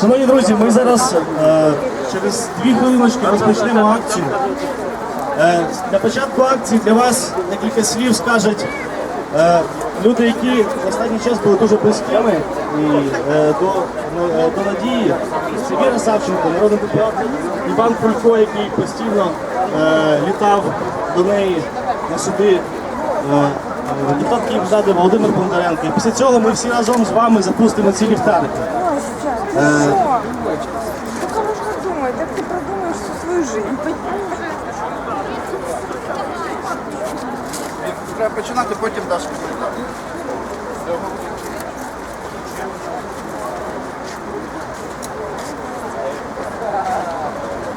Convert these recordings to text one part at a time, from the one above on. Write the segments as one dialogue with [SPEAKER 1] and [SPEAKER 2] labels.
[SPEAKER 1] Шановні друзі, ми зараз е, через дві хвилиночки розпочнемо акцію. Е, для початку акції для вас декілька слів скажуть е, люди, які в останній час були дуже близькими і, е, до, ну, е, до надії. Це Віра Савченко, народний депутат, Іван Кулько, який постійно е, літав до неї на суди. Депутат Київради Володимир Бондаренко. І після цього ми всі разом з вами запустимо ці ліхтарики.
[SPEAKER 2] Только нужно думать, так ты продумаешь всю свою жизнь.
[SPEAKER 3] Треба починати, потім даш коментар.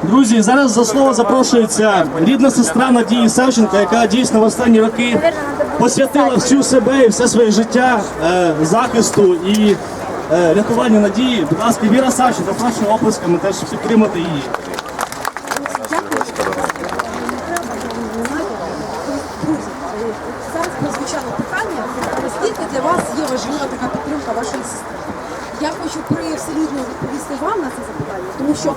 [SPEAKER 1] Друзі, зараз за слово запрошується рідна сестра Надії Савченко, яка дійсно в останні роки посвятила всю себе і все своє життя е, захисту і е, рятуванню надії. Будь ласка, Віра Савченко, прошу оплесками теж підтримати її.
[SPEAKER 4] Зараз прозвучало питання, наскільки для вас є важлива така підтримка вашої сестри. Я хочу привселюдно відповісти вам на це запитання, тому що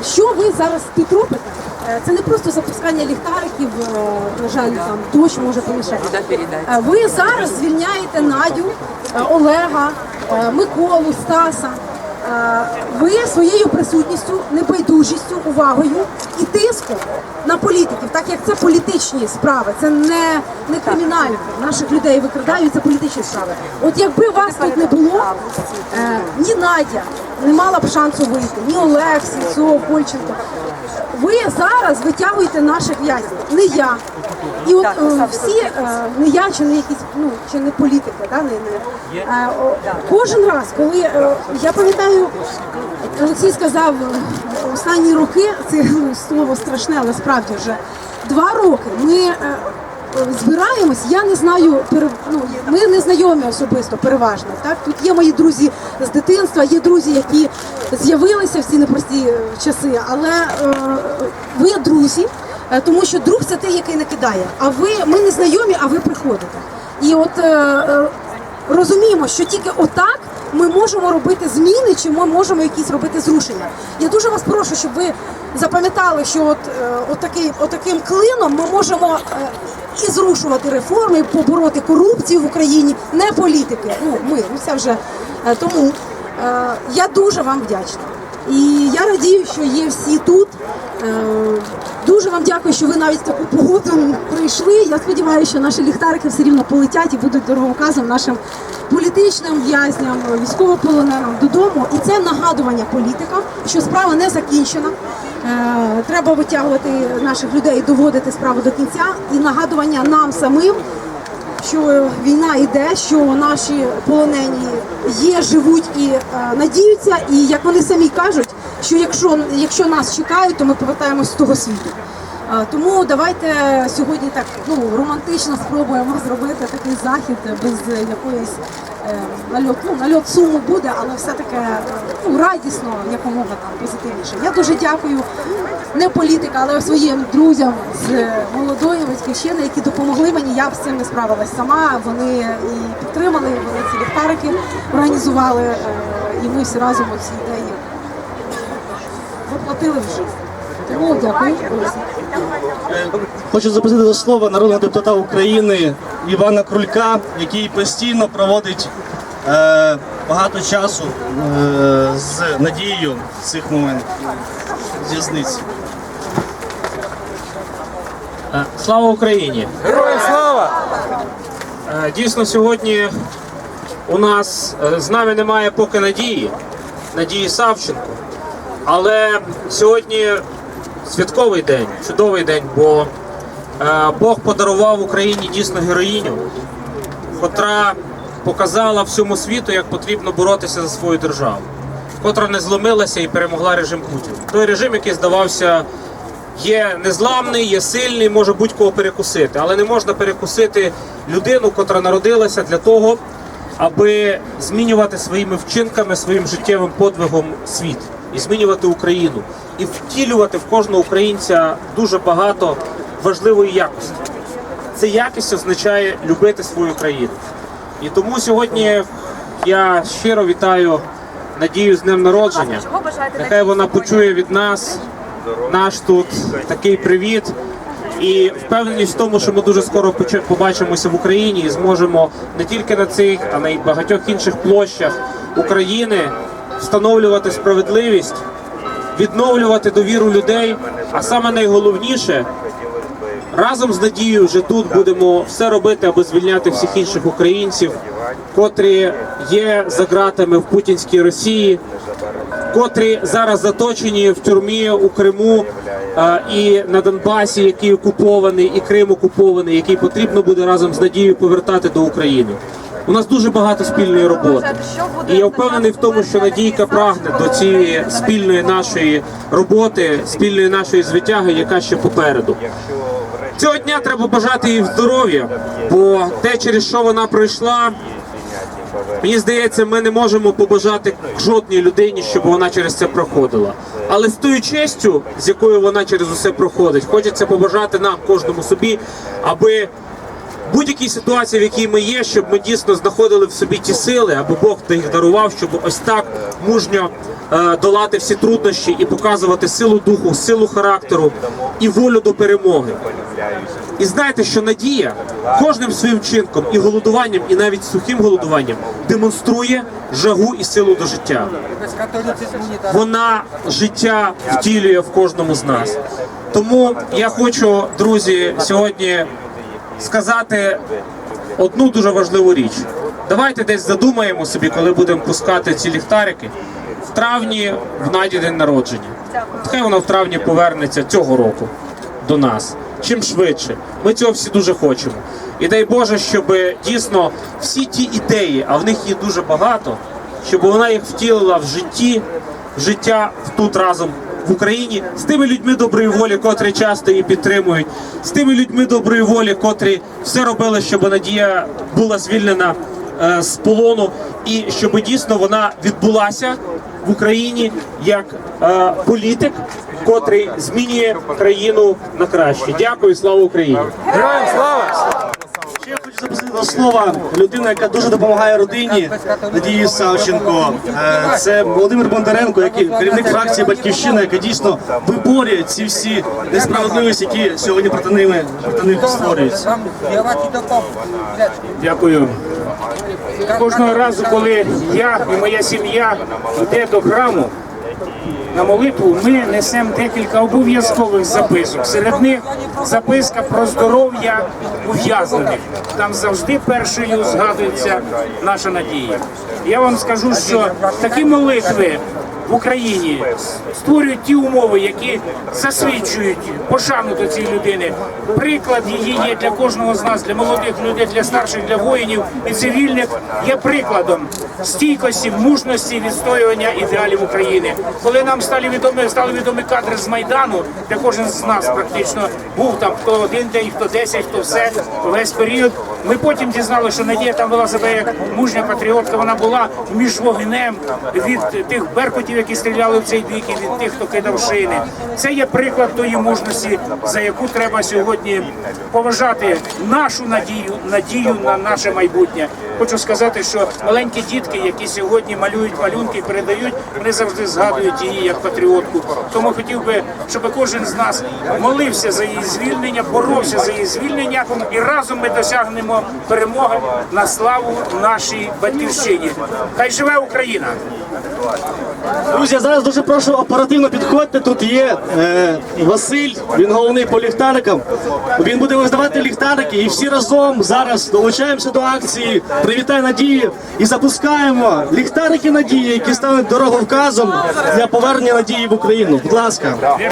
[SPEAKER 4] е, що ви зараз тут робите? Е, Це не просто запускання ліхтариків, е, на жаль, там дощ може помішати. Е, Ви зараз звільняєте Надю, е, Олега, е, Миколу, Стаса. Е, Ви своєю присутністю, небайдужістю, увагою і тиском на політиків, так як це політичні справи, це не, не кримінальні. Наших людей викрадають, це політичні справи. От якби вас тут не було, е, ні Надя не мала б шансу вийти, ні Олег, Сінцов, Польченко. Ви зараз витягуєте наших в'язнів, не я. І от е, всі, е, не я чи не якісь, ну чи не політики, да, не, не, е, о, кожен раз, коли е, я пам'ятаю, Олексій сказав е, останні роки, це ну, слово страшне, але справді вже два роки. Ми е, збираємось, я не знаю, ну, ми не знайомі особисто, переважно. Так? Тут є мої друзі з дитинства, є друзі, які з'явилися в ці непрості е, часи, але е, ви друзі, е, тому що друг це той, який накидає. А ви, ми не знайомі, а ви приходите. І от розуміємо, що тільки отак ми можемо робити зміни, чи ми можемо якісь робити зрушення. Я дуже вас прошу, щоб ви запам'ятали, що от, е, отакий, отаким клином ми можемо е, і зрушувати реформи, і побороти корупцію в Україні, не політики. Ну ми, ну це вже е, тому я дуже вам вдячна. І я радію, що є всі тут. Дуже вам дякую, що ви навіть таку погоду прийшли. Я сподіваюся, що наші ліхтарики все рівно полетять і будуть дороговказом нашим політичним в'язням, військовополоненим додому. І це нагадування політикам, що справа не закінчена. Е, Треба витягувати наших людей доводити справу до кінця. І нагадування нам самим, що війна йде, що наші полонені є, живуть і е, надіються. І як вони самі кажуть, що якщо, якщо нас чекають, то ми повертаємось з того світу. Е, Тому давайте сьогодні так ну романтично спробуємо зробити такий захід без якоїсь е, нальот, ну, нальот суму буде, але все таки е, ну, радісно, якомога там позитивніше. Я дуже дякую не політика, але своїм друзям з молодої батьківщини, які допомогли мені. Я б з цим не справилась сама. Вони і підтримали, вони ці ліхтарики організували, е, і ми всі разом ці ідеї воплотили в життя. Тому дякую.
[SPEAKER 1] Хочу запросити до слова народного депутата України Івана Крулька, який постійно проводить е, багато часу е, з надією в цих моментах в'язниці.
[SPEAKER 5] Е, Слава Україні!
[SPEAKER 6] Героям слава!
[SPEAKER 5] Е, Дійсно, сьогодні у нас е, з нами немає поки надії, надії Савченко. Але сьогодні святковий день, чудовий день, бо е, Бог подарував Україні дійсно героїню, котра показала всьому світу, як потрібно боротися за свою державу, котра не зломилася і перемогла режим Путіна. Той режим, який здавався є незламний, є сильний, може будь-кого перекусити, але не можна перекусити людину, котра народилася для того, аби змінювати своїми вчинками, своїм життєвим подвигом світ і змінювати Україну, і втілювати в кожного українця дуже багато важливої якості. це якість означає любити свою країну. І тому сьогодні я щиро вітаю Надію з днем народження. Нехай вона почує від нас наш тут такий привіт. І впевненість в тому, що ми дуже скоро побачимося в Україні і зможемо не тільки на цих, а й багатьох інших площах України встановлювати справедливість, відновлювати довіру людей. А саме найголовніше разом з Надією вже тут будемо все робити, аби звільняти всіх інших українців, котрі є за ґратами в путінській Росії, котрі зараз заточені в тюрмі у Криму і на Донбасі, який окупований, і Крим окупований, який потрібно буде разом з Надією повертати до України. У нас дуже багато спільної роботи. І я впевнений в тому, що Надійка прагне до цієї спільної нашої роботи, спільної нашої звитяги, яка ще попереду. Цього дня треба бажати їй здоров'я, бо те, через що вона пройшла, Мені здається, ми не можемо побажати жодній людині, щоб вона через це проходила. Але з тою честю, з якою вона через усе проходить, хочеться побажати нам, кожному собі, аби будь-якій ситуації, в якій ми є, щоб ми дійсно знаходили в собі ті сили, аби Бог їх дарував, щоб ось так мужньо е, долати всі труднощі і показувати силу духу, силу характеру і волю до перемоги. І знайте, що надія кожним своїм вчинком і голодуванням, і навіть сухим голодуванням демонструє жагу і силу до життя. Вона життя втілює в кожному з нас. Тому я хочу, друзі, сьогодні сказати одну дуже важливу річ. Давайте десь задумаємо собі, коли будемо пускати ці ліхтарики. В травні в Наді день народження. Хай вона в травні повернеться цього року до нас. Чим швидше. Ми цього всі дуже хочемо. І дай Боже, щоб дійсно всі ті ідеї, а в них є дуже багато, щоб вона їх втілила в житті, в життя тут разом в Україні з тими людьми доброї волі, котрі часто її підтримують, з тими людьми доброї волі, котрі все робили, щоб Надія була звільнена е, з полону, і щоб дійсно вона відбулася в Україні як е, політик, котрий змінює країну на краще. Дякую, слава Україні!
[SPEAKER 1] Ще я слова людина, яка дуже допомагає родині Надії Савченко. Е, Це Володимир Бондаренко, який керівник фракції Батьківщина, яка дійсно виборює ці всі несправедливості, які сьогодні проти ними проти них створюються.
[SPEAKER 6] Дякую. Кожного разу, коли я і моя сім'я йде до храму на молитву, ми несемо декілька обов'язкових записок. Серед них записка про здоров'я ув'язнених. Там завжди першою згадується наша надія. Я вам скажу, що такі молитви в Україні створюють ті умови, які засвідчують пошану до цієї людини. Приклад її є для кожного з нас, для молодих людей, для старших, для воїнів і цивільних є прикладом стійкості, мужності, відстоювання ідеалів України. Коли нам стали відомі, стали відомі кадри з майдану, де кожен з нас практично був там хто один день, хто десять, хто все весь період. Ми потім дізналися, що Надія там вела себе як мужня патріотка. Вона була між вогнем від тих беркутів, які стріляли в цей бік, і від тих, хто кидав шини. Це є приклад тої мужності, за яку треба сьогодні поважати нашу надію, надію на наше майбутнє. Хочу сказати, що маленькі дітки, які сьогодні малюють малюнки і передають, вони завжди згадують її як патріотку. Тому хотів би, щоб кожен з нас молився за її звільнення, боровся за її звільнення, і разом ми досягнемо перемоги на славу нашій батьківщині. Хай живе Україна!
[SPEAKER 1] Друзі, я зараз дуже прошу оперативно підходьте. Тут є е, Василь, він головний по ліхтарикам. Він буде роздавати ліхтарики, і всі разом зараз долучаємося до акції Привітай Надії і запускаємо ліхтарики надії, які стануть дороговказом для повернення надії в Україну. Будь ласка.